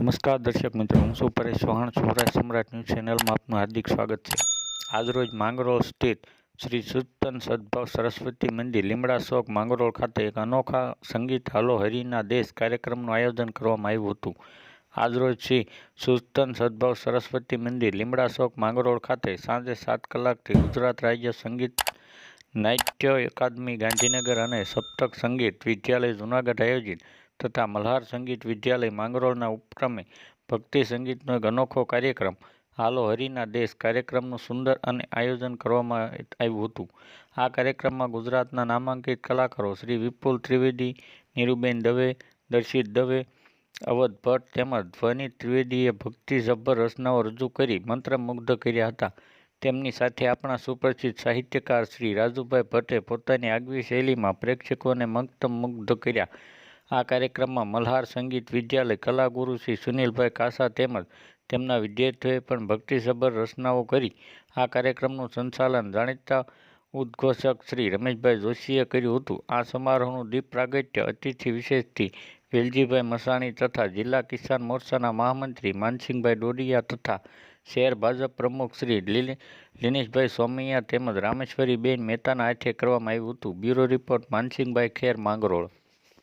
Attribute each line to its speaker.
Speaker 1: નમસ્કાર દર્શક મિત્રો, હું છું પરેશ ચૌહાણ. સૌરાષ્ટ્ર સમ્રાટ ન્યૂઝ ચેનલમાં આપનું હાર્દિક સ્વાગત છે. આજરોજ માંગરોળ સ્થિત શ્રી સુતન સદભાવ સરસ્વતી મંદિર, લીમડા ચોક, માંગરોળ ખાતે એક અનોખા સંગીત હાલો હરિના દેશ કાર્યક્રમનું આયોજન કરવામાં આવ્યું હતું. આજરોજ શ્રી સુતન સદભાવ સરસ્વતી મંદિર, લીમડા ચોક, માંગરોળ ખાતે સાંજે સાત કલાકથી ગુજરાત રાજ્ય સંગીત નાટ્ય અકાદમી ગાંધીનગર અને સપ્તક સંગીત વિદ્યાલય જૂનાગઢ આયોજિત તથા મલ્હાર સંગીત વિદ્યાલય માંગરોળના ઉપક્રમે ભક્તિ સંગીતનો એક અનોખો કાર્યક્રમ, હાલો હરિના દેશ કાર્યક્રમનું સુંદર અને આયોજન કરવામાં આવ્યું હતું. આ કાર્યક્રમમાં ગુજરાતના નામાંકિત કલાકારો શ્રી વિપુલ ત્રિવેદી, નીરુબેન દવે, દર્શિત દવે, અવધ ભટ્ટ તેમજ ધ્વનિ ત્રિવેદીએ ભક્તિસભર રચનાઓ રજૂ કરી મંત્રમુગ્ધ કર્યા હતા. તેમની સાથે આપણા સુપ્રસિદ્ધ સાહિત્યકાર શ્રી રાજુભાઈ ભટ્ટે પોતાની આગવી શૈલીમાં પ્રેક્ષકોને મંત્રમુગ્ધ કર્યા. આ કાર્યક્રમમાં મલ્હાર સંગીત વિદ્યાલય કલાગુરુ શ્રી સુનિલભાઈ કાસા તેમજ તેમના વિદ્યાર્થીઓએ પણ ભક્તિસભર રચનાઓ કરી. આ કાર્યક્રમનું સંચાલન જાણીતા ઉદ્ઘોષક શ્રી રમેશભાઈ જોશીએ કર્યું હતું. આ સમારોહનું દીપ પ્રાગટ્ય અતિથિ વિશેષથી વેલજીભાઈ મસાણી તથા જિલ્લા કિસાન મોરચાના મહામંત્રી માનસિંહભાઈ ડોડિયા તથા શહેર ભાજપ પ્રમુખ શ્રી લીનેશભાઈ સોમૈયા તેમજ રામેશ્વરીબેન મહેતાના હાથે કરવામાં આવ્યું હતું. Bureau report Mansinhbhai Kher Mangrol.